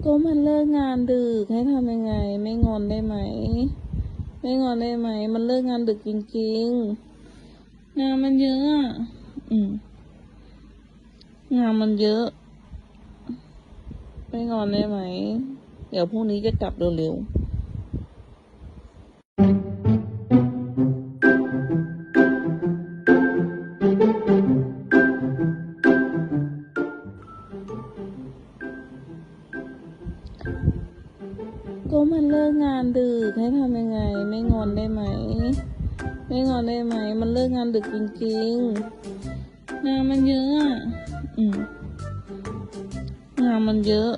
ก็มันเลิกงานดึกให้ทำยังไง ไม่งอนได้ไหม ไม่งอนได้ไหม มันเลิกงานดึกจริงๆ งานมันเยอะอะอืมงานมันเยอะ ไม่งอนได้ไหม เดี๋ยวพรุ่งนี้จะกลับเร็วๆ ก็มันเลิกงานดึกให้ทำยังไง ไม่งอนได้ไหม ไม่งอนได้ไหม มันเลิกงานดึกจริงๆงานมันเยอะอะอืมงานมันเยอะ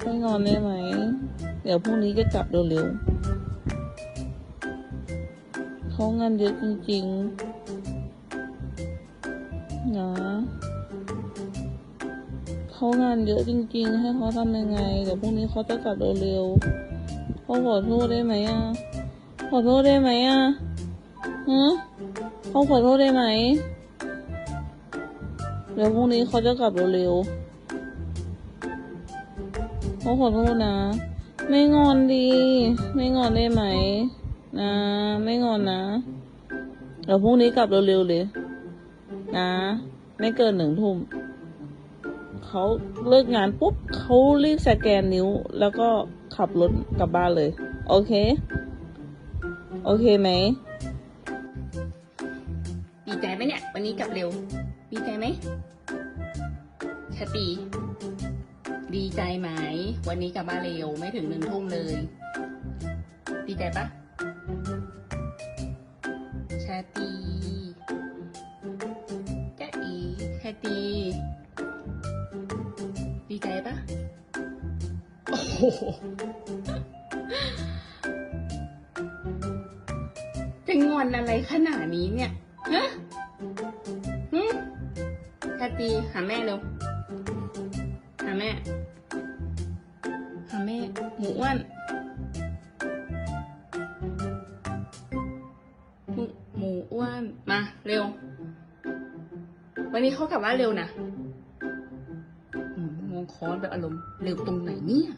ไม่งอนได้ไหม เดี๋ยวพรุ่งนี้จะกลับเร็วๆเขางานเยอะจริงๆนะ เขางานเยอะจริง ๆ ให้เขาทำยังไง เดี๋ยวพรุ่งนี้เขาจะกลับเร็วๆเขาขอโทษได้ไหมอะ ขอโทษได้ไหมอะฮะเขาขอโทษได้ไหม เดี๋ยวพรุ่งนี้เขาจะกลับเร็วๆเขาขอโทษนะ ไม่งอนดี ไม่งอนได้ไหม นะ ไม่งอนนะ เดี๋ยวพรุ่งนี้กลับเร็วๆเลย นะ ไม่เกินหนึ่งทุ่ม เขาเลิกงานปุ๊บเขารีบสแกนนิ้ว แล้วก็ขับรถกลับบ้านเลย โอเค โอเคไหมดีใจไหมเนี่ย วันนี้กลับเร็ว ดีใจไหมชาตีดีใจไหม วันนี้กลับบ้านเร็วไม่ถึงหนึ่งทุ่มเลย ดีใจปะชาตีจ้าอีชาตี ดีใจปะโอ้โหจะงอนอะไรขนาดนี้เนี่ย ฮะฮึชาตีหาแม่เร็ว หาแม่ หาแม่ หมูอ้วน หมูหมูอ้วน มา เร็ว วันนี้เขากลับบ้าเร็วนะ อืมงงคอนแบบอารมณ์เร็วตรงไหนเนี่ย